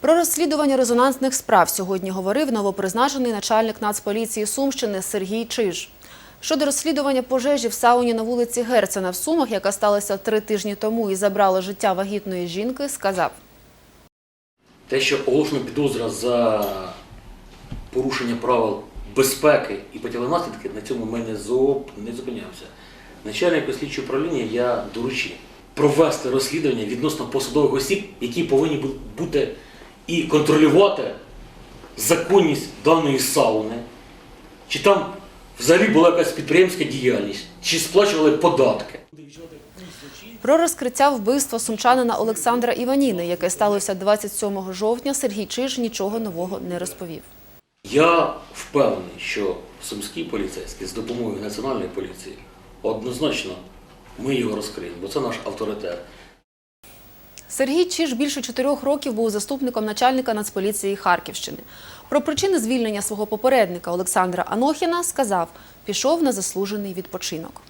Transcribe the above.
Про розслідування резонансних справ сьогодні говорив новопризначений начальник Нацполіції Сумщини Сергій Чиж. Щодо розслідування пожежі в сауні на вулиці Герцена в Сумах, яка сталася три тижні тому і забрала життя вагітної жінки, сказав. Те, що оголошена підозра за порушення правил безпеки і потягли наслідки, на цьому ми не, не зупинявся. Начальнику слідчого управління я доручив провести розслідування відносно посадових осіб, які повинні бу- бути і контролювати законність даної сауни, чи там взагалі була якась підприємська діяльність, чи сплачували податки. Про розкриття вбивства сумчанина Олександра Іваніни, яке сталося 27 жовтня, Сергій Чиж нічого нового не розповів. Я впевнений, що сумські поліцейські з допомогою національної поліції однозначно ми його розкриємо, бо це наш авторитет. Сергій Чіж більше чотирьох років був заступником начальника Нацполіції Харківщини. Про причини звільнення свого попередника Олександра Анохіна сказав, пішов на заслужений відпочинок.